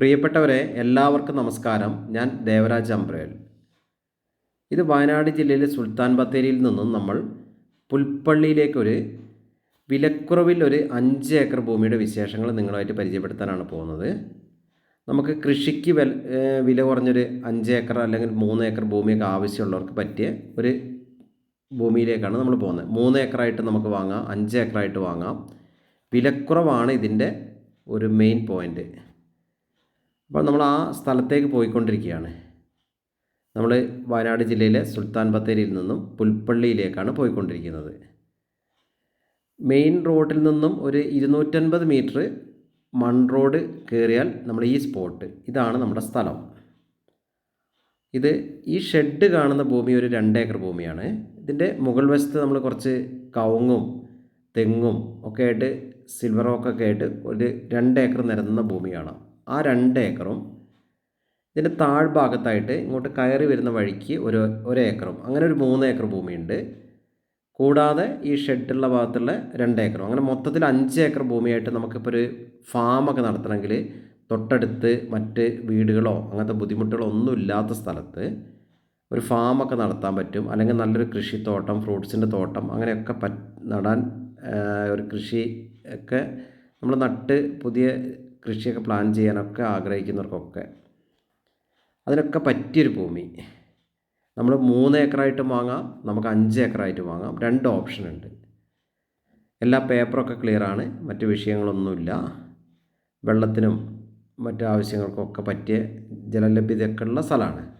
പ്രിയപ്പെട്ടവരെ എല്ലാവർക്കും നമസ്കാരം. ഞാൻ ദേവരാജ് അമ്പ്രേൽ ഇത് വയനാട് ജില്ലയിലെ സുൽത്താൻ ബത്തേരിയിൽ നിന്നും നമ്മൾ പുൽപ്പള്ളിയിലേക്കൊരു വിലക്കുറവിൽ ഒരു അഞ്ച് ഏക്കർ ഭൂമിയുടെ വിശേഷങ്ങൾ നിങ്ങളുമായിട്ട് പരിചയപ്പെടുത്താനാണ് പോകുന്നത്. നമുക്ക് കൃഷിക്ക് വില വില കുറഞ്ഞൊരു അഞ്ച് ഏക്കർ അല്ലെങ്കിൽ മൂന്ന് ഏക്കർ ഭൂമിയൊക്കെ ആവശ്യമുള്ളവർക്ക് പറ്റിയ ഒരു ഭൂമിയിലേക്കാണ് നമ്മൾ പോകുന്നത്. മൂന്ന് ഏക്കറായിട്ട് നമുക്ക് വാങ്ങാം അഞ്ച് ഏക്കറായിട്ട് വാങ്ങാം. വിലക്കുറവാണ് ഇതിന്റെ ഒരു മെയിൻ പോയിന്റ് അപ്പോൾ നമ്മൾ ആ സ്ഥലത്തേക്ക് പോയിക്കൊണ്ടിരിക്കുകയാണ്. നമ്മൾ വയനാട് ജില്ലയിലെ സുൽത്താൻ ബത്തേരിയിൽ നിന്നും പുൽപ്പള്ളിയിലേക്കാണ് പോയിക്കൊണ്ടിരിക്കുന്നത്. മെയിൻ റോഡിൽ നിന്നും ഒരു ഇരുന്നൂറ്റൻപത് മീറ്റർ മൺ റോഡ് കയറിയാൽ നമ്മൾ ഈ സ്പോട്ട്. ഇതാണ് നമ്മുടെ സ്ഥലം. ഇത് ഈ ഷെഡ് കാണുന്ന ഭൂമി ഒരു രണ്ട് ഏക്കർ ഭൂമിയാണ്. ഇതിന്റെ മുകൾ വശത്ത് നമ്മൾ കുറച്ച് കവുങ്ങും തെങ്ങും ഒക്കെ ആയിട്ട് സിൽവർ റോക്കൊക്കെ ആയിട്ട് ഒരു രണ്ട് ഏക്കർ നിരന്ന ഭൂമിയാണ് ആ രണ്ട് ഏക്കറും ഇതിന്റെ താഴ്ഭാഗത്തായിട്ട് ഇങ്ങോട്ട് കയറി വരുന്ന വഴിക്ക് ഒരു ഒരു ഏക്കറും അങ്ങനെ ഒരു മൂന്ന് ഏക്കർ ഭൂമിയുണ്ട്. കൂടാതെ ഈ ഷെഡുള്ള ഭാഗത്തുള്ള രണ്ട് ഏക്കറും. അങ്ങനെ മൊത്തത്തിൽ അഞ്ച് ഏക്കർ ഭൂമിയായിട്ട് നമുക്കിപ്പോൾ ഒരു ഫാമൊക്കെ നടത്തണമെങ്കിൽ തൊട്ടടുത്ത് മറ്റ് വീടുകളോ അങ്ങനത്തെ ബുദ്ധിമുട്ടുകളോ ഒന്നും ഇല്ലാത്ത സ്ഥലത്ത് ഒരു ഫാമൊക്കെ നടത്താൻ പറ്റും. അല്ലെങ്കിൽ നല്ലൊരു കൃഷിത്തോട്ടം ഫ്രൂട്ട്സിന്റെ തോട്ടം അങ്ങനെയൊക്കെ പറ്റ് നടാൻ ഒരു കൃഷി ഒക്കെ നമ്മൾ നട്ട് പുതിയ കൃഷിയൊക്കെ പ്ലാൻ ചെയ്യാനൊക്കെ ആഗ്രഹിക്കുന്നവർക്കൊക്കെ. അതിനൊക്കെ പറ്റിയൊരു ഭൂമി. നമ്മൾ മൂന്ന് ഏക്കറായിട്ട് വാങ്ങാം നമുക്ക് അഞ്ച് ഏക്കറായിട്ട് വാങ്ങാം. രണ്ട് ഓപ്ഷൻ ഉണ്ട്. എല്ലാ പേപ്പറൊക്കെ ക്ലിയർ ആണ് മറ്റ് വിഷയങ്ങളൊന്നുമില്ല. വെള്ളത്തിനും മറ്റു ആവശ്യങ്ങൾക്കൊക്കെ പറ്റിയ ജലലഭ്യതയൊക്കെ ഉള്ള സ്ഥലമാണ്.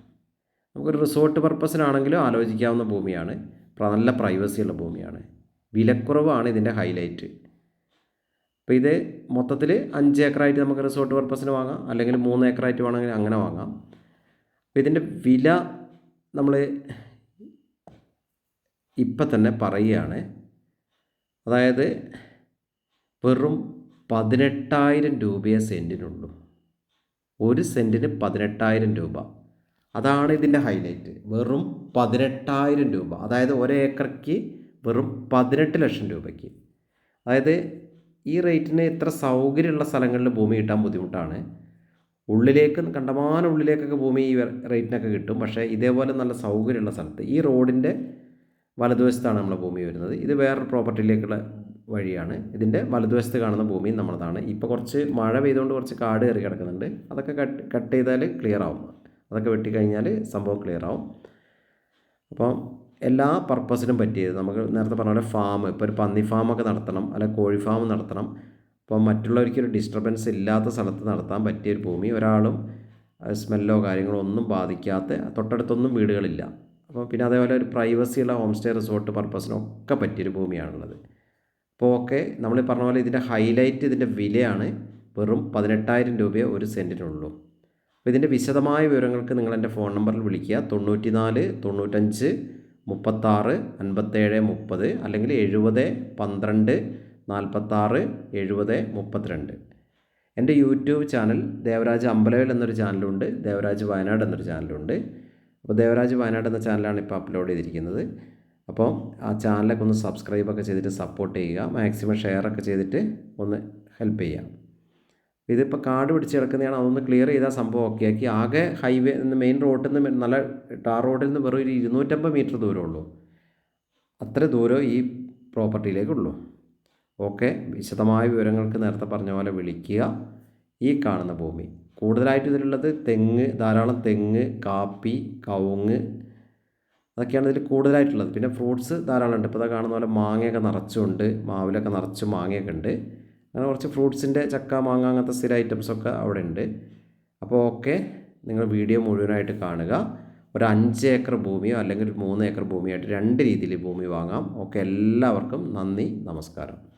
നമുക്കൊരു റിസോർട്ട് പർപ്പസിനാണെങ്കിലും ആലോചിക്കാവുന്ന ഭൂമിയാണ്. നല്ല പ്രൈവസി ഉള്ള ഭൂമിയാണ്. വിലക്കുറവാണ് ഇതിന്റെ ഹൈലൈറ്റ് അപ്പോൾ ഇത് മൊത്തത്തിൽ അഞ്ച് ഏക്കറായിട്ട് നമുക്ക് റിസോർട്ട് പർപ്പസിന് വാങ്ങാം. അല്ലെങ്കിൽ മൂന്ന് ഏക്കറായിട്ട് വേണമെങ്കിൽ അങ്ങനെ വാങ്ങാം. അപ്പോൾ ഇതിന്റെ വില നമ്മൾ ഇപ്പം തന്നെ പറയുകയാണ്. അതായത് വെറും പതിനെട്ടായിരം രൂപയെ സെന്റിനുള്ളൂ ഒരു സെന്റിന് പതിനെട്ടായിരം രൂപ. അതാണ് ഇതിന്റെ ഹൈലൈറ്റ് വെറും പതിനെട്ടായിരം രൂപ. അതായത് ഒരേക്കർക്ക് വെറും പതിനെട്ട് ലക്ഷം രൂപയ്ക്ക്. അതായത് ഈ റേറ്റിന് ഇത്ര സൗകര്യമുള്ള സ്ഥലങ്ങളിൽ ഭൂമി കിട്ടാൻ ബുദ്ധിമുട്ടാണ്. ഉള്ളിലേക്ക് കണ്ടമാനം ഉള്ളിലേക്കൊക്കെ ഭൂമി ഈ റേറ്റിനൊക്കെ കിട്ടും. പക്ഷേ ഇതേപോലെ നല്ല സൗകര്യമുള്ള സ്ഥലത്ത് ഈ റോഡിന്റെ വലതുവശത്താണ് നമ്മളെ ഭൂമി വരുന്നത്. ഇത് വേറൊരു പ്രോപ്പർട്ടിയിലേക്കുള്ള വഴിയാണ്. ഇതിന്റെ വലതുവശത്ത് കാണുന്ന ഭൂമി നമ്മളതാണ്. ഇപ്പോൾ കുറച്ച് മഴ പെയ്തുകൊണ്ട് കുറച്ച് കാട് കയറി കിടക്കുന്നുണ്ട്. അതൊക്കെ കട്ട് കട്ട് ചെയ്താൽ ക്ലിയർ ആവും. അതൊക്കെ വെട്ടിക്കഴിഞ്ഞാൽ സംഭവം ക്ലിയർ ആവും. അപ്പം എല്ലാ പർപ്പസിനും പറ്റിയത്. നമുക്ക് നേരത്തെ പറഞ്ഞ പോലെ ഫാം ഇപ്പോൾ ഒരു പന്നി ഫാമൊക്കെ നടത്തണം അല്ലെങ്കിൽ കോഴി ഫാം നടത്തണം. മറ്റുള്ളവർക്ക് ഒരു ഡിസ്റ്റർബൻസ് ഇല്ലാത്ത സ്ഥലത്ത് നടത്താൻ പറ്റിയ ഒരു ഭൂമി ഒരാളും സ്മെല്ലോ കാര്യങ്ങളോ ഒന്നും ബാധിക്കാത്ത തൊട്ടടുത്തൊന്നും വീടുകളില്ല. അപ്പോൾ പിന്നെ അതേപോലെ ഒരു പ്രൈവസിയുള്ള ഹോം സ്റ്റേ റിസോർട്ട് പർപ്പസിനൊക്കെ പറ്റിയൊരു ഭൂമിയാണുള്ളത്. അപ്പോൾ ഓക്കെ നമ്മൾ പറഞ്ഞ പോലെ ഇതിന്റെ ഹൈലൈറ്റ് ഇതിന്റെ വിലയാണ് വെറും പതിനെട്ടായിരം രൂപയെ ഒരു സെന്റിനുള്ളൂ അപ്പോൾ ഇതിന്റെ വിശദമായ വിവരങ്ങൾക്ക് നിങ്ങൾ എന്റെ ഫോൺ നമ്പറിൽ വിളിക്കുക. തൊണ്ണൂറ്റി നാല് തൊണ്ണൂറ്റഞ്ച് മുപ്പത്താറ് അൻപത്തേഴ് മുപ്പത് അല്ലെങ്കിൽ എഴുപത് പന്ത്രണ്ട് നാൽപ്പത്താറ് എഴുപത് മുപ്പത്തിരണ്ട്. എന്റെ യൂട്യൂബ് ചാനൽ ദേവരാജ് അമ്പലവേൽ എന്നൊരു ചാനലുണ്ട് ദേവരാജ് വയനാട് എന്നൊരു ചാനലുണ്ട്. അപ്പോൾ ദേവരാജ് വയനാട് എന്ന ചാനലാണ് ഇപ്പോൾ അപ്ലോഡ് ചെയ്തിരിക്കുന്നത്. അപ്പോൾ ആ ചാനലൊക്കെ ഒന്ന് സബ്സ്ക്രൈബൊക്കെ ചെയ്തിട്ട് സപ്പോർട്ട് ചെയ്യുക മാക്സിമം ഷെയറൊക്കെ ചെയ്തിട്ട് ഒന്ന് ഹെൽപ്പ് ചെയ്യുക. ഇതിപ്പോൾ കാട് പിടിച്ച് കിടക്കുന്നതാണ് അതൊന്ന് ക്ലിയർ ചെയ്താൽ സംഭവം ഓക്കെ ആക്കി ആകെ ഹൈവേ മെയിൻ റോഡിൽ നിന്ന് നല്ല ടാർ റോഡിൽ നിന്ന് വെറും ഒരു ഇരുന്നൂറ്റമ്പത് മീറ്റർ ദൂരമുള്ളൂ അത്ര ദൂരം ഈ പ്രോപ്പർട്ടിയിലേക്കുള്ളൂ ഓക്കെ വിശദമായ വിവരങ്ങൾക്ക് നേരത്തെ പറഞ്ഞ പോലെ വിളിക്കുക. ഈ കാണുന്ന ഭൂമി. കൂടുതലായിട്ട് ഇതിലുള്ളത് തെങ്ങ് ധാരാളം തെങ്ങ് കാപ്പി കവുങ്ങ് അതൊക്കെയാണ് ഇതിൽ കൂടുതലായിട്ടുള്ളത്. പിന്നെ ഫ്രൂട്ട്സ് ധാരാളം ഉണ്ട് ഇപ്പോൾ ഇതാ കാണുന്ന പോലെ മാങ്ങയൊക്കെ നിറച്ചുണ്ട്. മാവിലൊക്കെ നിറച്ച് മാങ്ങയൊക്കെ ഉണ്ട്. അങ്ങനെ കുറച്ച് ഫ്രൂട്ട്സിന്റെ ചക്ക മാങ്ങ അങ്ങനത്തെ സ്ഥിര ഐറ്റംസൊക്കെ അവിടെ ഉണ്ട് അപ്പോൾ ഓക്കെ നിങ്ങൾ വീഡിയോ മുഴുവനായിട്ട് കാണുക. ഒരു അഞ്ച് ഏക്കർ ഭൂമിയോ അല്ലെങ്കിൽ ഒരു മൂന്ന് ഏക്കർ ഭൂമിയായിട്ട് രണ്ട് രീതിയിൽ ഭൂമി വാങ്ങാം. ഓക്കെ എല്ലാവർക്കും നന്ദി നമസ്കാരം.